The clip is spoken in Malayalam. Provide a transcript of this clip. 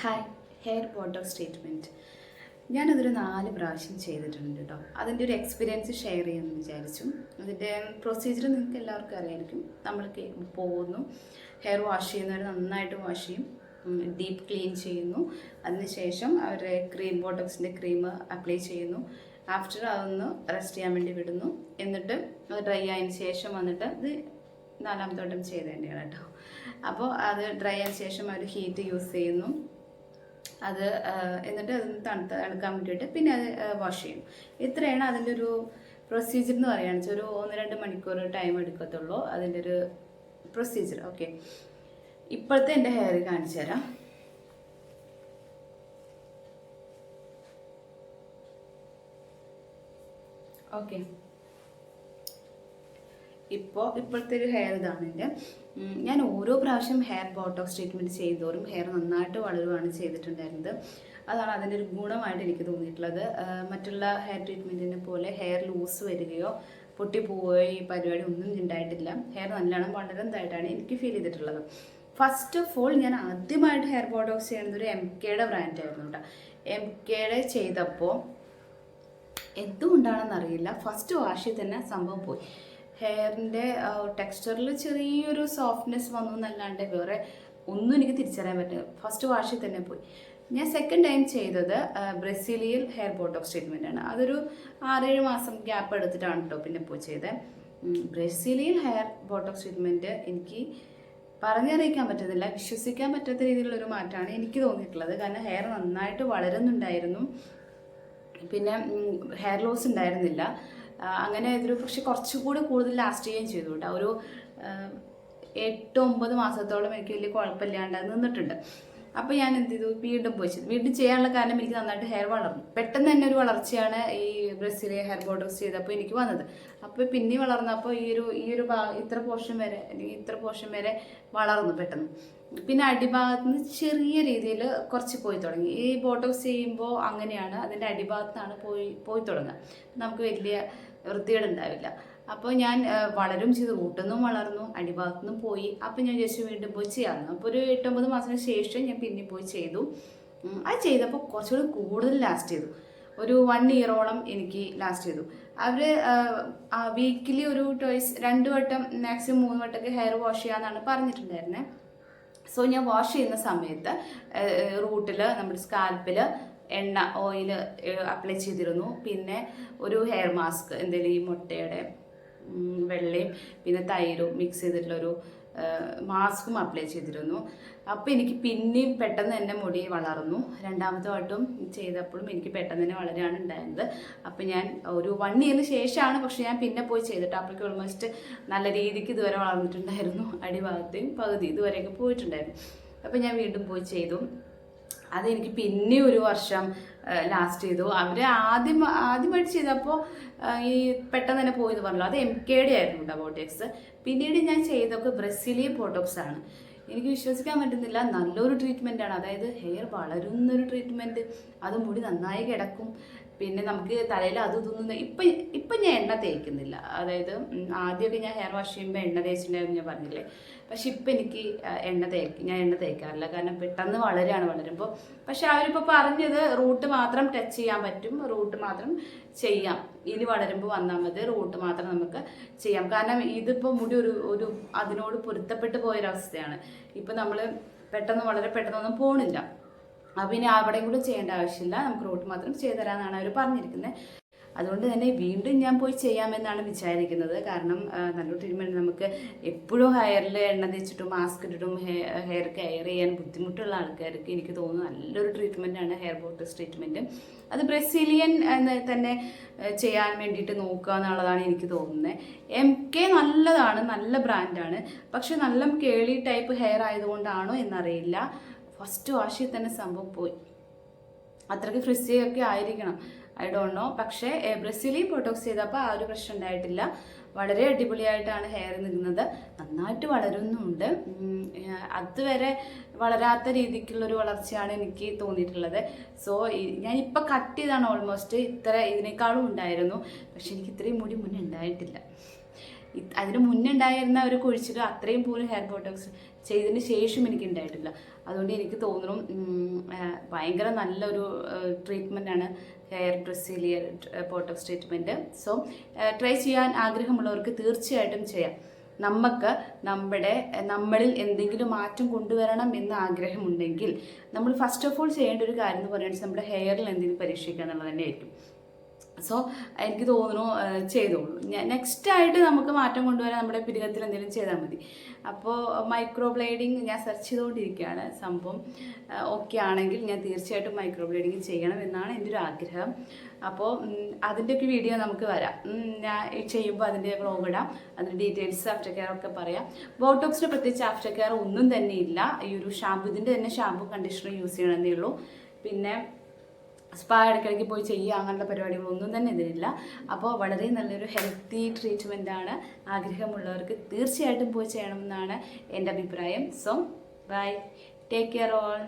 ഹായ് ഹെയർ ബോട്ടോക്സ് ട്രീറ്റ്മെന്റ് ഞാനതൊരു നാല് പ്രാവശ്യം ചെയ്തിട്ടുണ്ട് കേട്ടോ അതിന്റെ ഒരു എക്സ്പീരിയൻസ് ഷെയർ ചെയ്യാമെന്ന് വിചാരിച്ചു. അതിന്റെ പ്രൊസീജിയർ നിങ്ങൾക്ക് എല്ലാവർക്കും അറിയായിരിക്കും. നമ്മൾ പോകുന്നു. ഹെയർ വാഷ് ചെയ്യുന്നവർ നന്നായിട്ട് വാഷ് ചെയ്യും. ഡീപ്പ് ക്ലീൻ ചെയ്യുന്നു. അതിനുശേഷം അവരുടെ ക്രീം ബോട്ടോക്സിന്റെ ക്രീം അപ്ലൈ ചെയ്യുന്നു. ആഫ്റ്റർ അതൊന്ന് റെസ്റ്റ് ചെയ്യാൻ വേണ്ടി വിടുന്നു. എന്നിട്ട് അത് ഡ്രൈ ആയതിനു ശേഷം വന്നിട്ട് ഇത് നാലാമത്തോട്ടം ചെയ്തേണ്ടതാണ് കേട്ടോ അപ്പോൾ അത് ഡ്രൈ ആയതിനു ശേഷം അവർ ഹീറ്റ് യൂസ് ചെയ്യുന്നു. അത് എന്നിട്ട് അത് തണുത്ത് തണുക്കാൻ വേണ്ടിയിട്ട് പിന്നെ അത് വാഷ് ചെയ്യും. ഇത്രയാണ് അതിന്റെ ഒരു പ്രൊസീജിയർ എന്ന് പറയുകയാണെന്ന് വെച്ചാൽ ഒരു ഒന്ന് രണ്ട് മണിക്കൂർ ടൈം എടുക്കത്തുള്ളൂ അതിന്റെ ഒരു പ്രൊസീജിയർ ഓക്കെ ഇപ്പോഴത്തെ എന്റെ ഹെയർ കാണിച്ചു തരാം. ഓക്കെ ഇപ്പോൾ ഇപ്പോഴത്തെ ഒരു ഹെയർ ഇതാണ് എന്റെ. ഞാൻ ഓരോ പ്രാവശ്യം ഹെയർ ബോട്ടോക്സ് ട്രീറ്റ്മെന്റ് ചെയ്തോറും ഹെയർ നന്നായിട്ട് വളരുവാണ് ചെയ്തിട്ടുണ്ടായിരുന്നത്. അതാണ് അതിന്റെ ഒരു ഗുണമായിട്ട് എനിക്ക് തോന്നിയിട്ടുള്ളത്. മറ്റുള്ള ഹെയർ ട്രീറ്റ്മെന്റിനെ പോലെ ഹെയർ ലൂസ് വരികയോ പൊട്ടിപ്പോവുകയോ ഈ പരിപാടി ഒന്നും ഉണ്ടായിട്ടില്ല. ഹെയർ നല്ലോണം വളരുന്നതായിട്ടാണ് എനിക്ക് ഫീൽ ചെയ്തിട്ടുള്ളത്. ഫസ്റ്റ് ഓഫ് ഓൾ ഞാൻ ആദ്യമായിട്ട് ഹെയർ ബോട്ടോക്സ് ചെയ്യുന്നത് ഒരു എം കെയുടെ ബ്രാൻഡായിരുന്നു കേട്ടോ. എം കെയുടെ ചെയ്തപ്പോൾ എന്തുകൊണ്ടാണെന്ന് അറിയില്ല ഫസ്റ്റ് വാഷിൽ തന്നെ സംഭവം പോയി. ഹെയറിന്റെ ടെക്സ്ചറിൽ ചെറിയൊരു സോഫ്റ്റ്നെസ് വന്നു എന്നല്ലാണ്ട് വേറെ ഒന്നും എനിക്ക് തിരിച്ചറിയാൻ പറ്റില്ല. ഫസ്റ്റ് വാഷിൽ തന്നെ പോയി. ഞാൻ സെക്കൻഡ് ടൈം ചെയ്തത് ബ്രസീലിയൽ ഹെയർ ബോട്ടോക്സ് ട്രീറ്റ്മെന്റ് ആണ്. അതൊരു ആറേഴ് മാസം ഗ്യാപ്പ് എടുത്തിട്ടാണ് കേട്ടോ പിന്നെ പോയി ചെയ്തത് ബ്രസീലിയൽ ഹെയർ ബോട്ടോക്സ് ട്രീറ്റ്മെന്റ് എനിക്ക് പറഞ്ഞറിയിക്കാൻ പറ്റുന്നില്ല. വിശ്വസിക്കാൻ പറ്റാത്ത രീതിയിലുള്ള ഒരു മാറ്റമാണ് എനിക്ക് തോന്നിയിട്ടുള്ളത്. കാരണം ഹെയർ നന്നായിട്ട് വളരുന്നുണ്ടായിരുന്നു. പിന്നെ ഹെയർ ലോസ് ഉണ്ടായിരുന്നില്ല. അങ്ങനെ ഇതൊരു പക്ഷെ കുറച്ചുകൂടി കൂടുതൽ ലാസ്റ്റ് ചെയ്യുകയും ചെയ്തു കേട്ടോ. ഒരു എട്ട് ഒമ്പത് മാസത്തോളം എനിക്ക് വലിയ കുഴപ്പമില്ലാണ്ട് നിന്നിട്ടുണ്ട്. അപ്പോൾ ഞാൻ എന്ത് ചെയ്തു? വീണ്ടും പോയി ചെയ്തു വീണ്ടും ചെയ്യാനുള്ള കാരണം എനിക്ക് നന്നായിട്ട് ഹെയർ വളർന്നു. പെട്ടെന്ന് തന്നെ ഒരു വളർച്ചയാണ് ഈ ബ്രസീലിയ ഹെയർ ബോട്ടോക്സ് ചെയ്തപ്പോൾ എനിക്ക് വന്നത്. അപ്പോൾ പിന്നെ വളർന്നപ്പോൾ ഈ ഒരു ഈ ഒരു ഇത്ര പോർഷൻ വരെ അല്ലെങ്കിൽ ഇത്ര പോർഷൻ വരെ വളർന്നു പെട്ടെന്ന്. പിന്നെ അടിഭാഗത്ത് നിന്ന് ചെറിയ രീതിയിൽ കുറച്ച് പോയി തുടങ്ങി. ഈ ബോട്ടോക്സ് ചെയ്യുമ്പോൾ അങ്ങനെയാണ് അതിന്റെ അടിഭാഗത്താണ് പോയി പോയി തുടങ്ങുക. നമുക്ക് വലിയ വൃത്തികേടുണ്ടാവില്ല. അപ്പോൾ ഞാൻ വളരും ചെയ്തു. റൂട്ടെന്നും വളർന്നു. അടിഭാഗത്തുനിന്നും പോയി. അപ്പോൾ ഞാൻ ജസ്റ്റ് വീണ്ടും പോയി ചെയ്യാറുണ്ട് അപ്പോൾ ഒരു എട്ടൊമ്പത് മാസത്തിന് ശേഷം ഞാൻ പിന്നെ പോയി ചെയ്തു. അത് ചെയ്തപ്പോൾ കുറച്ചുകൂടി കൂടുതൽ ലാസ്റ്റ് ചെയ്തു. ഒരു വൺ ഇയറോളം എനിക്ക് ലാസ്റ്റ് ചെയ്തു. അവർ വീക്കിലി ഒരു ടോയ്സ് രണ്ട് വട്ടം മാക്സിമം മൂന്ന് വട്ടമൊക്കെ ഹെയർ വാഷ് ചെയ്യാമെന്നാണ് പറഞ്ഞിട്ടുണ്ടായിരുന്നത് സോ ഞാൻ വാഷ് ചെയ്യുന്ന സമയത്ത് റൂട്ടിൽ നമ്മുടെ സ്കാൽപ്പിൽ എണ്ണ ഓയിൽ അപ്ലൈ ചെയ്തിരുന്നു. പിന്നെ ഒരു ഹെയർ മാസ്ക് എന്തെങ്കിലും ഈ മുട്ടയുടെ വെള്ളയും പിന്നെ തൈരും മിക്സ് ചെയ്തിട്ടുള്ളൊരു മാസ്കും അപ്ലൈ ചെയ്തിരുന്നു. അപ്പോൾ എനിക്ക് പിന്നെയും പെട്ടെന്ന് തന്നെ മുടി വളർന്നു. രണ്ടാമത്തെ വട്ടം ചെയ്തപ്പോഴും എനിക്ക് പെട്ടെന്ന് തന്നെ വളരാണ് ഉണ്ടായിരുന്നത്. അപ്പോൾ ഞാൻ ഒരു വൺ ഇയറിന് ശേഷമാണ് പക്ഷെ ഞാൻ പിന്നെ പോയി ചെയ്തിട്ട് അപ്പോൾ ഓൾമോസ്റ്റ് നല്ല രീതിക്ക് ഇതുവരെ വളർന്നിട്ടുണ്ടായിരുന്നു. അടിഭാഗത്തെയും പകുതി ഇതുവരെയൊക്കെ പോയിട്ടുണ്ടായിരുന്നു. അപ്പോൾ ഞാൻ വീണ്ടും പോയി ചെയ്തു. അതെനിക്ക് പിന്നെ ഒരു വർഷം ലാസ്റ്റ് ചെയ്തു. അവർ ആദ്യം ആദ്യമായിട്ട് ചെയ്തപ്പോൾ ഈ പെട്ടെന്ന് തന്നെ പോയി എന്ന് പറഞ്ഞല്ലോ. അത് എം കെ ഡി ആയിരുന്നു കേട്ടോ ബോട്ടോക്സ് പിന്നീട് ഞാൻ ചെയ്തൊക്കെ ബ്രസീലിയൻ ബോട്ടോക്സ് ആണ്. എനിക്ക് വിശ്വസിക്കാൻ പറ്റുന്നില്ല. നല്ലൊരു ട്രീറ്റ്മെന്റ് ആണ്. അതായത് ഹെയർ വളരുന്നൊരു ട്രീറ്റ്മെന്റ് അത് മുടി നന്നായി കിടക്കും. പിന്നെ നമുക്ക് തലയിൽ അത് ഇതൊന്നും ഇപ്പം ഇപ്പം ഞാൻ എണ്ണ തേക്കുന്നില്ല. അതായത് ആദ്യമൊക്കെ ഞാൻ ഹെയർ വാഷ് ചെയ്യുമ്പോൾ എണ്ണ തേച്ചിട്ടുണ്ടായിരുന്നു ഞാൻ പറഞ്ഞില്ലേ? പക്ഷെ ഇപ്പം എനിക്ക് എണ്ണ തേക്ക് ഞാൻ എണ്ണ തേക്കാറില്ല. കാരണം പെട്ടെന്ന് വളരുകയാണ് വളരുമ്പോൾ പക്ഷെ അവരിപ്പോൾ പറഞ്ഞത് റൂട്ട് മാത്രം ടച്ച് ചെയ്യാൻ പറ്റും. റൂട്ട് മാത്രം ചെയ്യാം. ഇനി വളരുമ്പോൾ വന്നാൽ മതി. റൂട്ട് മാത്രം നമുക്ക് ചെയ്യാം. കാരണം ഇതിപ്പോൾ മുടി ഒരു ഒരു അതിനോട് പൊരുത്തപ്പെട്ട് പോയൊരവസ്ഥയാണ്. ഇപ്പം നമ്മൾ പെട്ടെന്ന് വളരെ പെട്ടെന്നൊന്നും പോണില്ല. അപ്പം ഇനി അവിടെയും കൂടെ ചെയ്യേണ്ട ആവശ്യമില്ല. നമുക്ക് റൂട്ട് മാത്രം ചെയ്തു തരാമെന്നാണ് അവർ പറഞ്ഞിരിക്കുന്നത് അതുകൊണ്ട് തന്നെ വീണ്ടും ഞാൻ പോയി ചെയ്യാമെന്നാണ് വിചാരിക്കുന്നത്. കാരണം നല്ല ട്രീറ്റ്മെന്റ് നമുക്ക് എപ്പോഴും ഹെയറിൽ എണ്ണ തേച്ചിട്ടും മാസ്ക് ഇട്ടിട്ടും ഹെയർ കെയർ ചെയ്യാൻ ബുദ്ധിമുട്ടുള്ള ആൾക്കാർക്ക് എനിക്ക് തോന്നുന്നു നല്ലൊരു ട്രീറ്റ്മെന്റാണ് ഹെയർ ബോട്ടസ് ട്രീറ്റ്മെന്റ് അത് ബ്രസീലിയൻ എന്ന് തന്നെ ചെയ്യാൻ വേണ്ടിയിട്ട് നോക്കുക എന്നുള്ളതാണ് എനിക്ക് തോന്നുന്നത് എം കെ നല്ലതാണ് നല്ല ബ്രാൻഡാണ് പക്ഷെ നല്ല കേളി ടൈപ്പ് ഹെയർ ആയതുകൊണ്ടാണോ എന്നറിയില്ല. ഫസ്റ്റ് വാഷിൽ തന്നെ സംഭവം പോയി. അത്രയ്ക്ക് ഫ്രിസ്സി ഒക്കെ ആയിരിക്കണം. ഐ ഡോണ്ട് നോ പക്ഷേ എ ബ്രസീലിയൻ ബോട്ടോക്സ് ചെയ്തപ്പോൾ ആ ഒരു പ്രശ്നം ഉണ്ടായിട്ടില്ല. വളരെ അടിപൊളിയായിട്ടാണ് ഹെയർ നിൽക്കുന്നത് നന്നായിട്ട് വളരുന്നുണ്ട്. അതുവരെ വളരാത്ത രീതിക്കുള്ളൊരു വളർച്ചയാണ് എനിക്ക് തോന്നിയിട്ടുള്ളത്. സോ ഞാനിപ്പോൾ കട്ട് ചെയ്താണ് ഓൾമോസ്റ്റ് ഇത്ര ഇതിനേക്കാളും ഉണ്ടായിരുന്നു. പക്ഷെ എനിക്ക് ഇത്രയും മുടി മുന്നേ ഉണ്ടായിട്ടില്ല. അതിന് മുന്നേ ഉണ്ടായിരുന്ന ഒരു കുഴിച്ചിൽ അത്രയും പോലും ഹെയർ ബോട്ടോക്സ് ചെയ്തതിന് ശേഷം എനിക്ക് ഉണ്ടായിട്ടില്ല. അതുകൊണ്ട് എനിക്ക് തോന്നുന്നു ഭയങ്കര നല്ലൊരു ട്രീറ്റ്മെന്റ് ആണ് hair Brazilian botox treatment so try ചെയ്യാൻ ആഗ്രഹമുള്ളവർക്ക് തീർച്ചയായിട്ടും ചെയ്യാം. നമുക്ക് നമ്മുടെ നമ്മളിൽ എന്തെങ്കിലും മാറ്റം കൊണ്ടുവരണം എന്ന് ആഗ്രഹമുണ്ടെങ്കിൽ നമ്മൾ ഫസ്റ്റ് ഓഫ് ഓൾ ചെയ്യേണ്ട ഒരു കാര്യം എന്ന് പറയുന്നത് നമ്മുടെ ഹെയറിൽ എന്തെങ്കിലും പരീക്ഷിക്കുക എന്നുള്ളത് തന്നെയായിരിക്കും. സോ എനിക്ക് തോന്നുന്നു ചെയ്തോളൂ. നെക്സ്റ്റ് ആയിട്ട് നമുക്ക് മാറ്റം കൊണ്ടുവരാൻ നമ്മുടെ പിരികത്തിൽ എന്തെങ്കിലും ചെയ്താൽ മതി. അപ്പോൾ മൈക്രോ ബ്ലേഡിങ് ഞാൻ സെർച്ച് ചെയ്തുകൊണ്ടിരിക്കുകയാണ്. സംഭവം ഓക്കെ ആണെങ്കിൽ ഞാൻ തീർച്ചയായിട്ടും മൈക്രോ ബ്ലേഡിങ് ചെയ്യണം എന്നാണ് എന്റെ ഒരു ആഗ്രഹം. അപ്പോൾ അതിന്റെയൊക്കെ വീഡിയോ നമുക്ക് വരാം. ഞാൻ ചെയ്യുമ്പോൾ അതിന്റെ വ്ളോഗ് ഇടാം. അതിന്റെ ഡീറ്റെയിൽസ് ആഫ്റ്റർ കെയർ ഒക്കെ പറയാം. ബോട്ടോക്സിന് പ്രത്യേകിച്ച് ആഫ്റ്റർ കെയർ ഒന്നും തന്നെ ഇല്ല. ഈ ഒരു ഷാമ്പു ഇതിന്റെ തന്നെ ഷാമ്പു കണ്ടീഷണർ യൂസ് ചെയ്യണമെന്നേ ഉള്ളൂ. പിന്നെ സ്പാ ഇടയ്ക്കിടയ്ക്ക് പോയി ചെയ്യുക അങ്ങനെയുള്ള പരിപാടികളൊന്നും തന്നെ ഇതിനില്ല അപ്പോൾ വളരെ നല്ലൊരു ഹെൽത്തി ട്രീറ്റ്മെന്റ് ആണ് ആഗ്രഹമുള്ളവർക്ക് തീർച്ചയായിട്ടും പോയി ചെയ്യണമെന്നാണ് എന്റെ അഭിപ്രായം. So bye. Take care all.